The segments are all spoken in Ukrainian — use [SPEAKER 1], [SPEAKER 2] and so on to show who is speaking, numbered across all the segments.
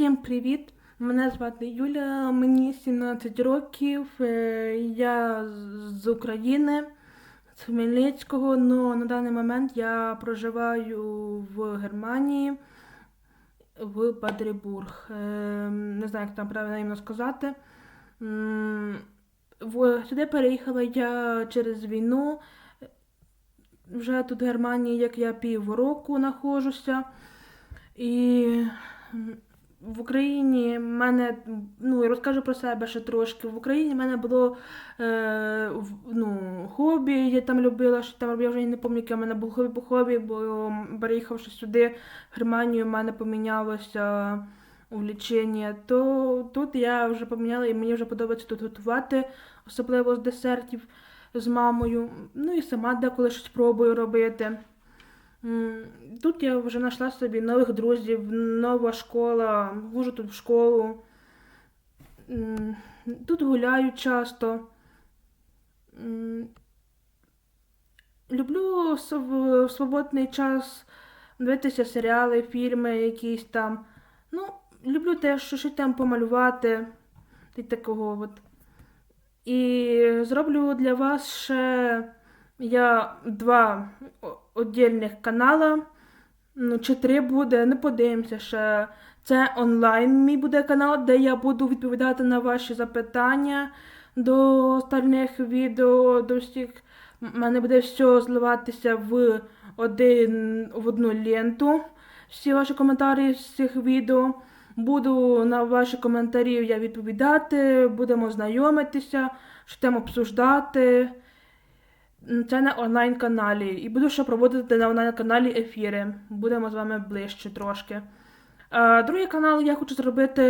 [SPEAKER 1] Всім привіт! Мене звати Юля, мені 17 років. е, Я з України, з Хмельницького, але на даний момент я проживаю в Германії, в Бадрібург. Е, Не знаю, як там правильно сказати. Сюди переїхала я через війну. Вже тут в Германії, як я півроку знаходжуся. І в Україні в мене, ну, я розкажу про себе ще трошки. В Україні в мене було е, ну, хобі, я там любила, що там я вже не пам'ятаю, яке в мене було хобі по хобі, бо переїхавши сюди, в Германію, в мене помінялося увлічення. То тут я вже поміняла і мені вже подобається тут готувати, особливо з десертів з мамою. Ну і сама деколи щось пробую робити. Тут я вже знайшла собі нових друзів, нова школа, хожу тут в школу. Тут гуляю часто. Люблю в свободний час дивитися серіали, фільми якісь там. Ну, люблю теж щось там помалювати. І такого от. І зроблю для вас ще я два отдільних канала. Ну, чи три буде, не подивимося ще. Це онлайн мій буде канал, де я буду відповідати на ваші запитання до остальних відео, до всіх. У мене буде все зливатися в один в одну ленту. Всі ваші коментарі з цих відео. Буду на ваші коментарі я відповідати, будемо знайомитися, що там обсуждати. Це на онлайн-каналі. І буду ще проводити на онлайн-каналі ефіри. Будемо з вами ближче трошки. А, другий канал я хочу зробити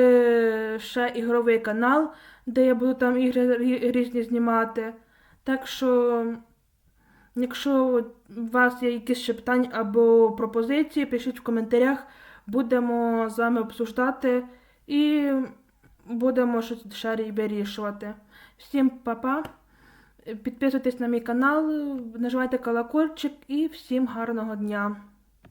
[SPEAKER 1] ще ігровий канал, де я буду там ігри різні знімати. Так що, якщо у вас є якісь ще питання або пропозиції, пишіть в коментарях. Будемо з вами обсуждати і будемо щось ще вирішувати. Всім па-па! Підписуйтесь на мій канал, нажимайте колокольчик і всім гарного дня!